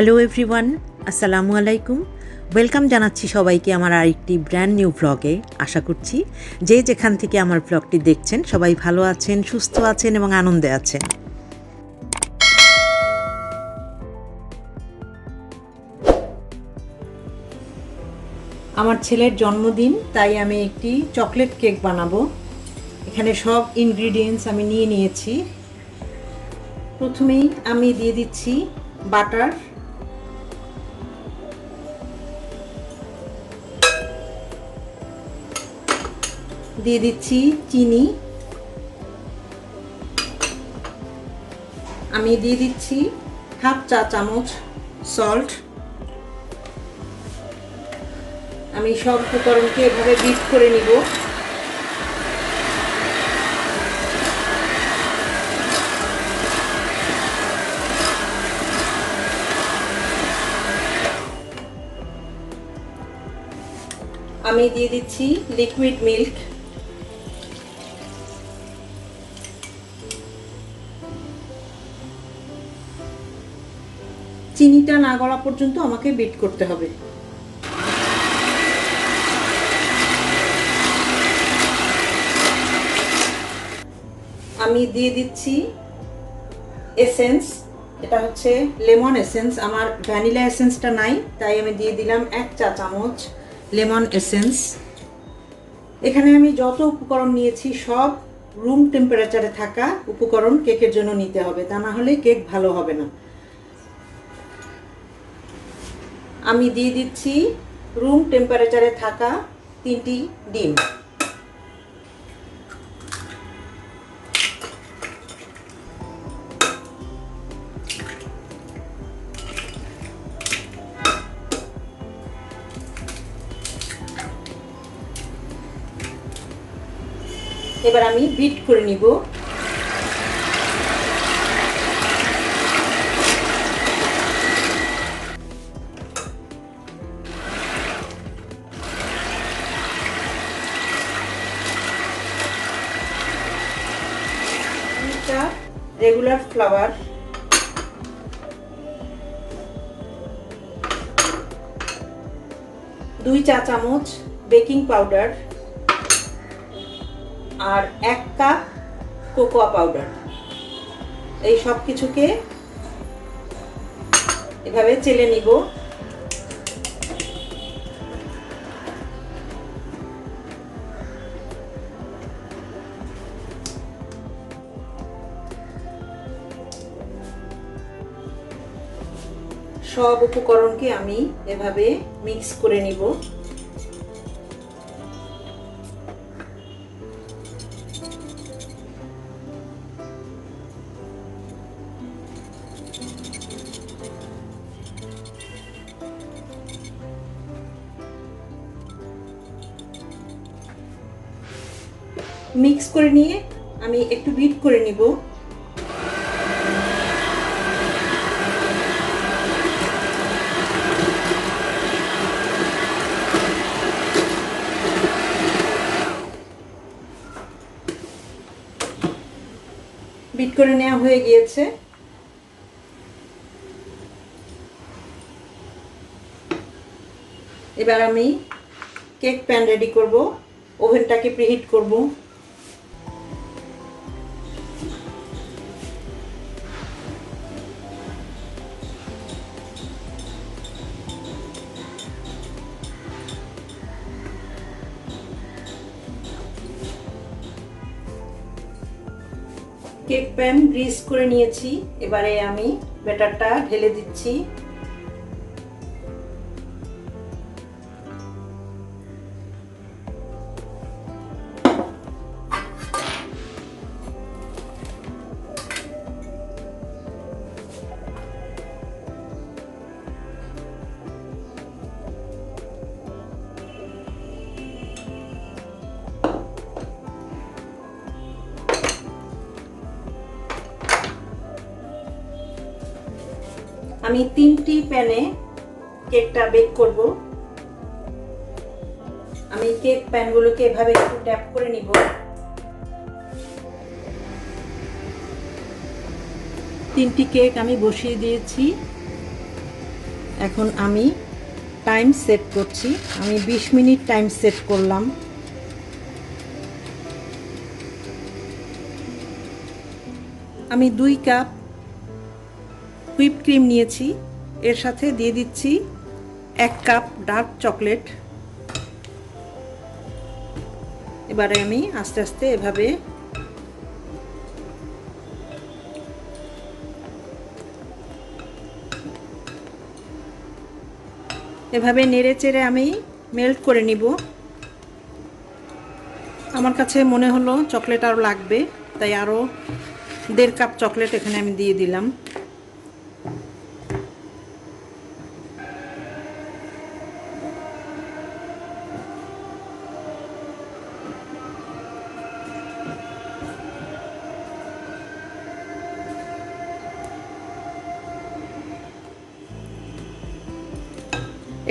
Hello everyone আসসালামু আলাইকুম welcome জানাচ্ছি সবাইকে আমার আরেকটি ব্র্যান্ড নিউ ব্লগে আশা করছি যে যেখান থেকে আমার ব্লগটি দেখছেন, সবাই ভালো আছেন, সুস্থ আছেন এবং আনন্দে আছেন। আমার ছেলের জন্মদিন, তাই আমি একটি চকলেট কেক বানাবো। এখানে সব ইনগ্রিডিয়েন্টস আমি নিয়ে নিয়েছি। প্রথমেই আমি দিয়ে দিচ্ছি বাটার দিয়ে দিচ্ছি চিনি। আমি দিয়ে দিচ্ছি হাফ চা চামচ সল্ট আমি সব উপকরণকে এভাবে বিট করে নিব। আমি দিয়ে দিচ্ছি লিকুইড মিল্ক চিনিটা না গলা পর্যন্ত আমাকে বিট করতে হবে। আমি দিয়ে দিচ্ছি এসেন্স এটা হচ্ছে লেমন এসেন্স আমার ভ্যানিলা এসেন্সটা নাই, তাই আমি দিয়ে দিলাম এক চা চামচ লেমন এসেন্স এখানে আমি যত উপকরণ নিয়েছি, সব রুম টেম্পারেচারে থাকা উপকরণ কেকের জন্য নিতে হবে, তা না হলে কেক ভালো হবে না। আমি দিয়ে দিচ্ছি রুম টেম্পারেচারে থাকা তিনটি ডিম। এবার আমি বিট করে নিব। Regular flour. দুই চা চামচ বেকিং পাউডার আর এক কাপ কোকোয়া পাউডার। এই সব কিছুকে এভাবে চেলে নিব। সব উপকরণকে আমি এভাবে মিক্স করে নিব। মিক্স করে নিয়ে আমি একটু বিট করে নিব। করে নেওয়া হয়ে গিয়েছে। এবার আমি কেক প্যান রেডি করব ওভেনটাকে প্রিহিট করব। কেক প্যান গ্রিস করে নিয়েছি। এবারে আমি ব্যাটারটা ঢেলে দিচ্ছি। আমি তিনটি প্যানে কেকটা বেক করব। আমি কেক প্যানগুলোকে এভাবে একটু ট্যাপ করে নিব। তিনটি কেক আমি বসিয়ে দিয়েছি। এখন আমি টাইম সেট করছি। আমি ২০ মিনিট টাইম সেট করলাম। আমি দুই কাপ হুইপ ক্রিম নিয়েছি। এর সাথে দিয়ে দিচ্ছি এক কাপ ডার্ক চকলেট। এবারে আমি আস্তে আস্তে এভাবে এভাবে নেড়ে চেড়ে আমি মেল্ট করে নিব। আমার কাছে মনে হলো চকলেট আরও লাগবে, তাই আরও দেড় কাপ চকলেট এখানে আমি দিয়ে দিলাম।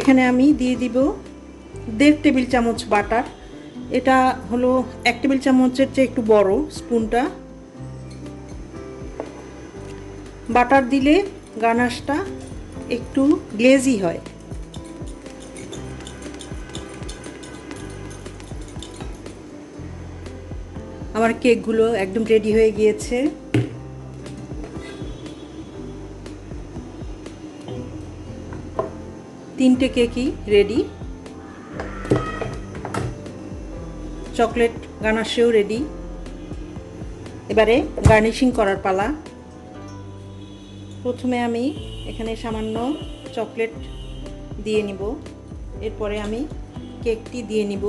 এখানে আমি দিয়ে দিব দেড় টেবিল চামচ বাটার। এটা হলো এক টেবিল চামচের চেয়ে একটু বড় স্পুনটা। বাটার দিলে গানাশটা একটু গ্লেজি হয়। আমার কেকগুলো একদম রেডি হয়ে গিয়েছে। তিনটে কেকই রেডি চকলেট গানাশেও রেডি এবারে গার্নিশিং করার পালা। প্রথমে আমি এখানে সামান্য চকলেট দিয়ে নিব। এরপরে আমি কেকটি দিয়ে নিব।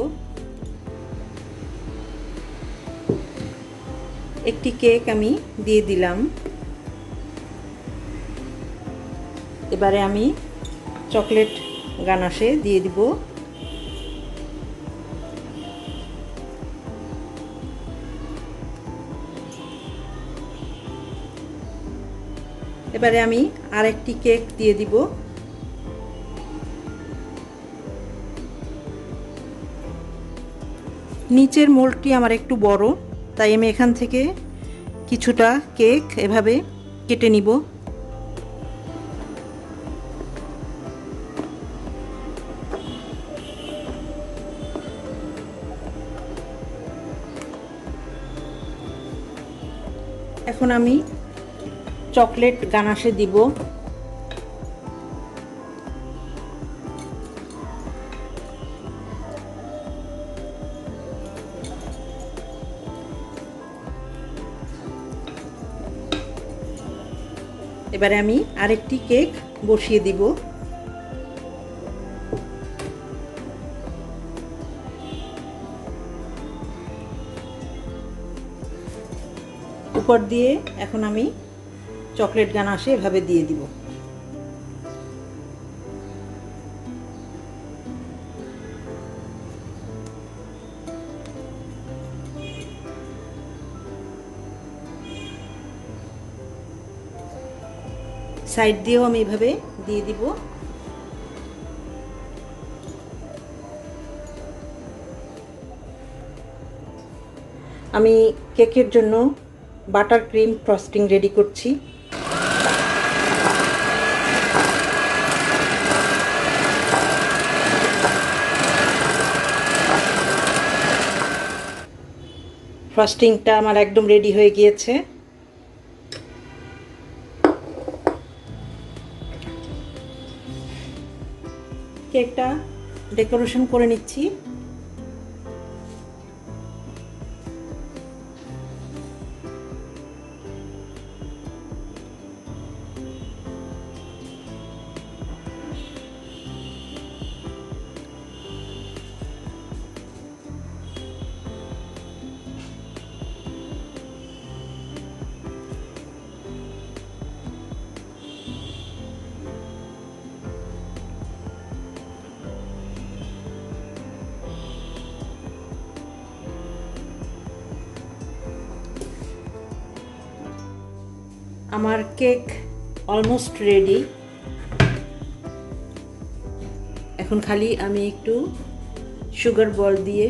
একটি কেক আমি দিয়ে দিলাম। এবারে আমি চকলেট গানাশে দিয়ে দিব। এবারে আমি আরেকটি কেক দিয়ে দিব। নিচের মোলটি আমার একটু বড়, তাই আমি এখান থেকে কিছুটা কেক এভাবে কেটে নিব। এখন আমি চকলেট গানাশে দিব। এবারে আমি আরেকটি কেক বসিয়ে দিব। উপর দিয়ে এখন আমি চকলেট গানাশে এভাবে দিয়ে দিব। সাইড দিয়েও আমি এভাবে দিয়ে দিব। আমি কেকের জন্য বাটার ক্রিম ফ্রস্টিং রেডি করছি। ফ্রস্টিংটা আমার একদম রেডি হয়ে গিয়েছে। কেকটা ডেকোরেশন করে নিচ্ছি। আমার কেক অলমোস্ট রেডি এখন খালি আমি একটু সুগার বল দিয়ে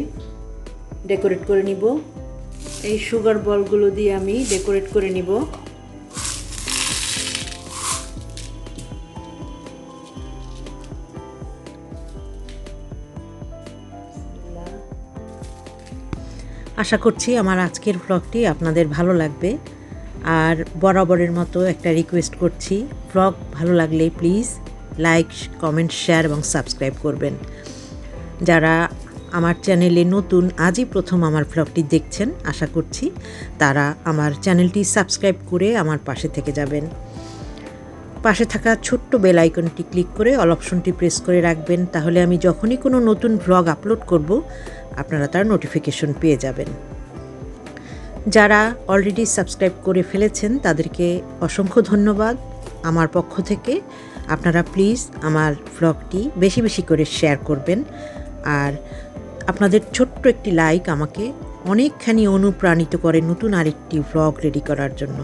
ডেকোরেট করে নিব। এই সুগার বলগুলো দিয়ে আমি ডেকোরেট করে নিব। আশা করছি আমার আজকের ব্লগটি আপনাদের ভালো লাগবে। আর বরাবরের মতো একটা রিকোয়েস্ট করছি। ব্লগ ভালো লাগলে প্লিজ লাইক কমেন্ট শেয়ার এবং সাবস্ক্রাইব করবেন। যারা আমার চ্যানেলে নতুন, আজই প্রথম আমার ব্লগটি দেখছেন, আশা করছি তারা আমার চ্যানেলটি সাবস্ক্রাইব করে আমার পাশে থেকে যাবেন। পাশে থাকা ছোট্ট বেল আইকনটি ক্লিক করে অল অপশনটি প্রেস করে রাখবেন। তাহলে আমি যখনই কোনো নতুন ব্লগ আপলোড করব, আপনারা তার নোটিফিকেশন পেয়ে যাবেন। যারা অলরেডি সাবস্ক্রাইব করে ফেলেছেন, তাদেরকে অসংখ্য ধন্যবাদ। আমার পক্ষ থেকে আপনারা প্লিজ আমার ব্লগটি বেশি বেশি করে শেয়ার করবেন। আর আপনাদের ছোট্ট একটি লাইক আমাকে অনেকখানি অনুপ্রাণিত করে নতুন আরেকটি ব্লগ রেডি করার জন্য।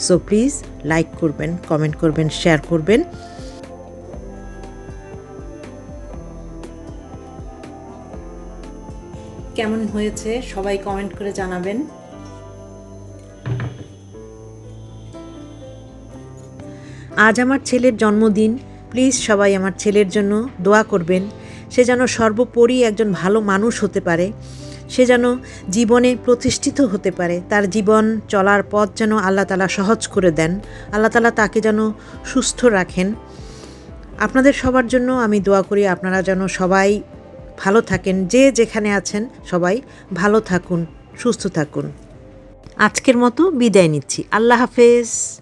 সো প্লিজ লাইক করবেন কমেন্ট করবেন শেয়ার করবেন। কেমন হয়েছে সবাই কমেন্ট করে জানাবেন। আজ আমার ছেলের জন্মদিন। প্লিজ সবাই আমার ছেলের জন্য দোয়া করবেন। সে যেন সর্বোপরি একজন ভালো মানুষ হতে পারে। সে যেন জীবনে প্রতিষ্ঠিত হতে পারে। তার জীবন চলার পথ যেন আল্লাহ তালা সহজ করে দেন। আল্লাহ তালা তাকে যেন সুস্থ রাখেন। আপনাদের সবার জন্য আমি দোয়া করি আপনারা যেন সবাই ভালো থাকেন। যে যেখানে আছেন সবাই ভালো থাকুন, সুস্থ থাকুন। আজকের মতো বিদায় নিচ্ছি। আল্লাহ হাফেজ।